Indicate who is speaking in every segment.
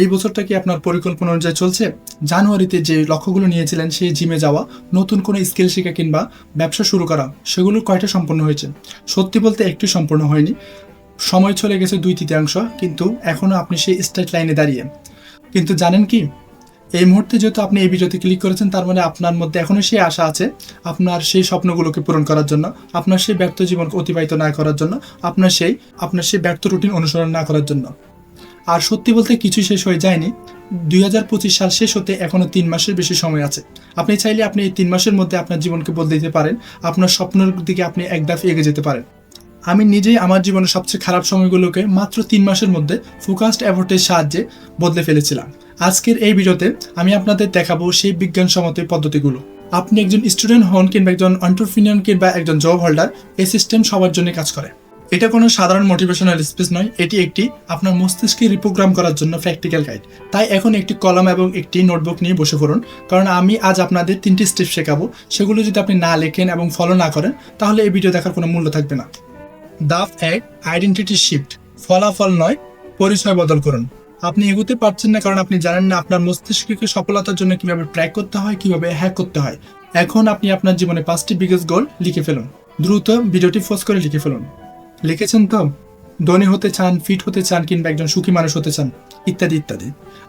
Speaker 1: এই বছরটা কি আপনার পরিকল্পনা অনুযায়ী চলছে? জানুয়ারিতে যে লক্ষ্যগুলো নিয়েছিলেন সেই জিমে যাওয়া, নতুন কোনো স্কিল শেখা কিংবা ব্যবসা শুরু করা, সেগুলো কয়টা সম্পূর্ণ হয়েছে? সত্যি বলতে একটু সম্পূর্ণ হয়নি। সময় চলে গেছে দুই তৃতীয়াংশ, কিন্তু এখনও আপনি সেই স্ট্রেট লাইনে দাঁড়িয়ে। কিন্তু জানেন কি? এই মুহূর্তে যেহেতু আপনি এই ভিডিওতে ক্লিক করেছেন, তার মানে আপনার মধ্যে এখনও সেই আশা আছে আপনার সেই স্বপ্নগুলোকে পূরণ করার জন্য, আপনার সেই ব্যর্থ জীবনকে অতিবাহিত না করার জন্য, আপনার সেই আপনার সেই ব্যর্থ রুটিন অনুসরণ না করার জন্য। আর সত্যি বলতে কিছু শেষ হয়ে যায়নি। দুই হাজার পঁচিশ সাল শেষ হতে এখনও তিন মাসের বেশি সময় আছে। আপনি চাইলে আপনি এই তিন মাসের মধ্যে আপনার জীবনকে বদলে দিতে পারেন। আপনার স্বপ্নের দিকে আপনি এক ধাপ এগিয়ে যেতে পারেন। আমি নিজেই আমার জীবনের সবচেয়ে খারাপ সময়গুলোকে মাত্র তিন মাসের মধ্যে ফোকাসড অ্যাভোর্টের সাহায্যে বদলে ফেলেছিলাম। আজকের এই ভিডিওতে আমি আপনাদের দেখাবো সেই বিজ্ঞানসম্মত পদ্ধতিগুলো। আপনি একজন স্টুডেন্ট হন কিংবা একজন অন্টারপ্রিনিয়র কিংবা একজন জব হোল্ডার এই সিস্টেম সবার জন্য কাজ করে। এটা কোনো সাধারণ মোটিভেশনাল স্পিচ নয়, এটি একটি আপনার মস্তিষ্কে রিপ্রোগ্রাম করার জন্য প্র্যাকটিক্যাল গাইড তাই এখন একটি কলম এবং একটি নোটবুক নিয়ে বসে পড়ুন, কারণ আমি আজ আপনাদের তিনটি স্টেপ শেখাবো, সেগুলো যদি আপনি না লেখেন এবং ফলো না করেন, তাহলে এই ভিডিও দেখার কোনো মূল্য থাকবে না। দাফ এক আইডেন্টিটি শিফট ফলাফল নয়, পরিচয় বদল করুন। আপনি এগোতে পারছেন না, কারণ আপনি জানেন না আপনার মস্তিষ্ককে সফলতার জন্য কীভাবে ট্র্যাক করতে হয়, কীভাবে হ্যাক করতে হয়। এখন আপনি আপনার জীবনে পাঁচটি বিগেস্ট গোল লিখে ফেলুন। দ্রুত ভিডিওটি ফোস করে লিখে ফেলুন। লিখেছেন তো? ধনী হতে চান ফিট হতে চান কিংবা একজন সুখী মানুষ হতে চান, ইত্যাদি ইত্যাদি।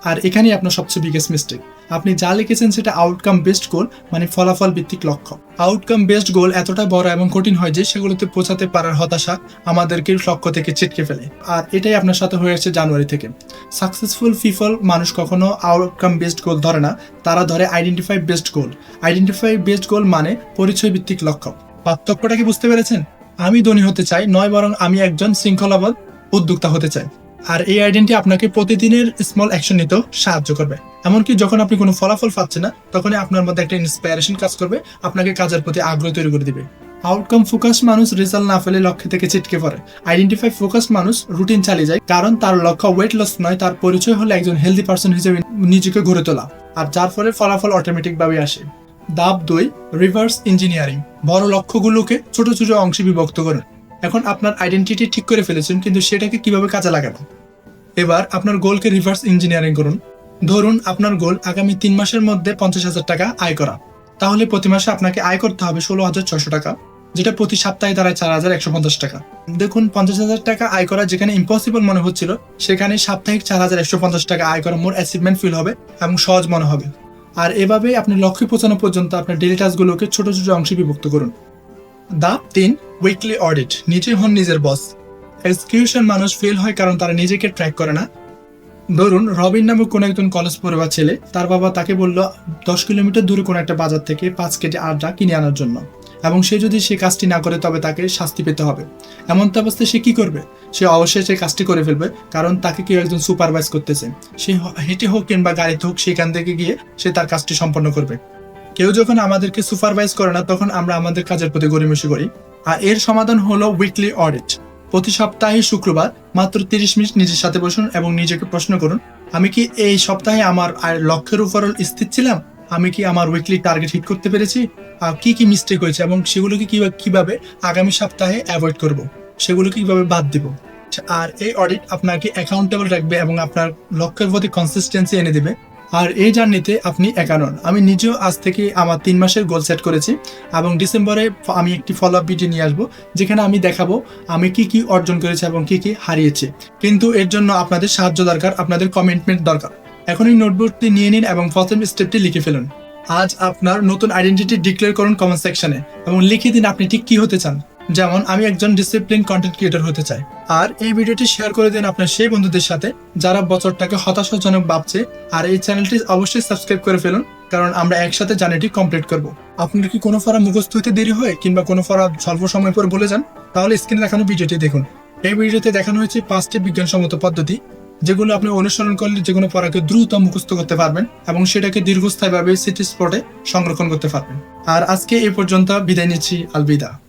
Speaker 1: আর এখানেই আপনার সবচেয়ে বিগেস্ট মিস্টেক আপনি যা লিখেছেন সেটা আউটকাম বেস্ট গোল মানে ফলাফল ভিত্তিক লক্ষ্য। আউটকাম বেস্ট গোল এতটা বড় এবং কঠিন হয় যে সেগুলোতে পৌঁছাতে পারার হতাশা আমাদেরকে লক্ষ্য থেকে ছিটকে ফেলে। আর এটাই আপনার সাথে হয়ে হয়েছে জানুয়ারি থেকে। সাকসেসফুল পিপল মানুষ কখনো আউটকাম বেস্ট গোল ধরে না, তারা ধরে identify best goal identify best goal মানে পরিচয় ভিত্তিক লক্ষ্য। পার্থক্যটা কি বুঝতে পেরেছেন? আমি ধনী হতে চাই, নয় বরং আমি একজন শৃঙ্খলাবদ্ধ উদ্যোক্তা হতে চাই। আর এই আইডেন্টি আপনাকে প্রতিদিনের স্মল অ্যাকশন নিতেও সাহায্য করবে। এমনকি যখন আপনি কোনো ফলাফল পাচ্ছেন না, তখনই আপনার মধ্যে একটা ইন্সপায়ারেশন কাজ করবে, আপনাকে কাজের প্রতি আগ্রহ তৈরি করে দিবে। আউটকাম ফোকাস মানুষ রেজাল্ট না ফেলে লক্ষ্য থেকে ছিটকে পড়ে। আইডেন্টিফাই ফোকাস মানুষ রুটিন চালিয়ে যায়, কারণ তার লক্ষ্য ওয়েট লস নয়, তার পরিচয় হলো একজন হেলদি পার্সন হিসেবে নিজেকে গড়ে তোলা। আর যার ফলে ফলাফল অটোমেটিক ভাবে আসে। ধাপ দুই রিভার্স ইঞ্জিনিয়ারিং বড় লক্ষ্যগুলোকে ছোট ছোট অংশে বিভক্ত করুন। এখন আপনার আইডেন্টিটি ঠিক করে ফেলেছেন, কিন্তু সেটাকে কীভাবে কাজে লাগাবেন? এবার আপনার গোলকে রিভার্স ইঞ্জিনিয়ারিং করুন। ধরুন আপনার গোল আগামী তিন মাসের মধ্যে পঞ্চাশ হাজার টাকা আয় করা। তাহলে প্রতি মাসে আপনাকে আয় করতে হবে ষোলো হাজার ছশো টাকা, যেটা প্রতি সপ্তাহে দাঁড়ায় চার হাজার একশো পঞ্চাশ টাকা। দেখুন, পঞ্চাশ হাজার টাকা আয় করা যেখানে ইম্পসিবল মনে হচ্ছিল, সেখানে সাপ্তাহিক চার হাজার একশো পঞ্চাশ টাকা আয় করা মোর অ্যাচিভমেন্ট ফিল হবে এবং সহজ মনে হবে। আর এভাবে আপনি লক্ষ্যে পৌঁছানো পর্যন্ত আপনার ডেলি টাস্কগুলোকে ছোট ছোট অংশে বিভক্ত করুন। দা তিন উইকলি অডিট নিজে হন নিজের বস এক্সকিউশন মানুষ ফেল হয় কারণ তারা নিজেকে ট্র্যাক করে না। ধরুন, রবিন নামক কোনো একজন কলেজ পড়ুয়া ছেলে, তার বাবা তাকে বলল, দশ কিলোমিটার দূরে কোনো একটা বাজার থেকে পাঁচ কেজি আড্ডা কিনে আনার জন্য। এবং সে যদি সে কাজটি না করে, তবে তাকে শাস্তি পেতে হবে। এমন তো অবস্থায় সে কি করবে? সে অবশ্যই সে কাজটি করে ফেলবে, কারণ তাকে কেউ একজন সুপারভাইজ করতেছে। সে হেঁটে হোক কিংবা গাড়িতে হোক, সেখান থেকে গিয়ে সে তার কাজটি সম্পন্ন করবে। কেউ যখন আমাদেরকে সুপারভাইজ করে না, তখন আমরা আমাদের কাজের প্রতি গরিমসি করি। আর এর সমাধান হলো উইকলি অডিট প্রতি সপ্তাহে শুক্রবার মাত্র তিরিশ মিনিট নিজের সাথে বসুন এবং নিজেকে প্রশ্ন করুন, আমি কি এই সপ্তাহে আমার লক্ষ্যের উপর স্থির ছিলাম? আমি কি আমার উইকলি টার্গেট হিট করতে পেরেছি? আর কি কি মিস্টেক হয়েছে? এবং সেগুলোকে কীভাবে আগামী সপ্তাহে অ্যাভয়েড করব? সেগুলোকে কীভাবে বাদ দিব? আর এই অডিট আপনাকে অ্যাকাউন্টেবল রাখবে এবং আপনার লক্ষ্যের প্রতি কনসিস্টেন্সি এনে দেবে। আর এই জার্নিতে আপনি একা নন। আমি নিজেও আজ থেকে আমার তিন মাসের গোল সেট করেছি এবং ডিসেম্বরে আমি একটি ফলো আপ ভিডিও নিয়ে আসব, যেখানে আমি দেখাবো আমি কি কি অর্জন করেছি এবং কি কি হারিয়েছি। কিন্তু এর জন্য আপনাদের সাহায্য দরকার, আপনাদের কমিটমেন্ট দরকার। এখন এই নোটবুকটি নিয়ে নিন এবং প্রথম স্টেপটি লিখে ফেলুন। আজ আপনার নতুন আইডেন্টিটি ডিক্লেয়ার করুন কমেন্ট সেকশনে এবং লিখে দিন আপনি ঠিক কি হতে চান। যেমন, আমি একজন ডিসিপ্লিন কন্টেন্ট ক্রিয়েটর হতে চাই। আর এই ভিডিওটি শেয়ার করে দিন আপনার সেই বন্ধুদের সাথে যারা বছরটাকে হতাশাজনক ভাবছে। আর এই চ্যানেলটি অবশ্যই সাবস্ক্রাইব করে ফেলুন, কারণ আমরা একসাথে জার্নিটি কমপ্লিট করব। আপনার কি কোনো ফরা মুখস্থ হতে দেরি হয় কিংবা কোনো ফরা স্বল্প সময় পর বলে যান? তাহলে স্ক্রিনে দেখানো ভিডিওটি দেখুন। এই ভিডিওতে দেখানো হয়েছে পাঁচটি বিজ্ঞানসম্মত পদ্ধতি। যেগুলো আপনি অনুসরণ করলে যে কোনো পড়াকে দ্রুত মুখস্থ করতে পারবেন এবং সেটাকে দীর্ঘস্থায়ীভাবে সিটি স্পটে সংরক্ষণ করতে পারবেন। আর আজকে এ পর্যন্ত বিদায় নিচ্ছি। আলবিদা।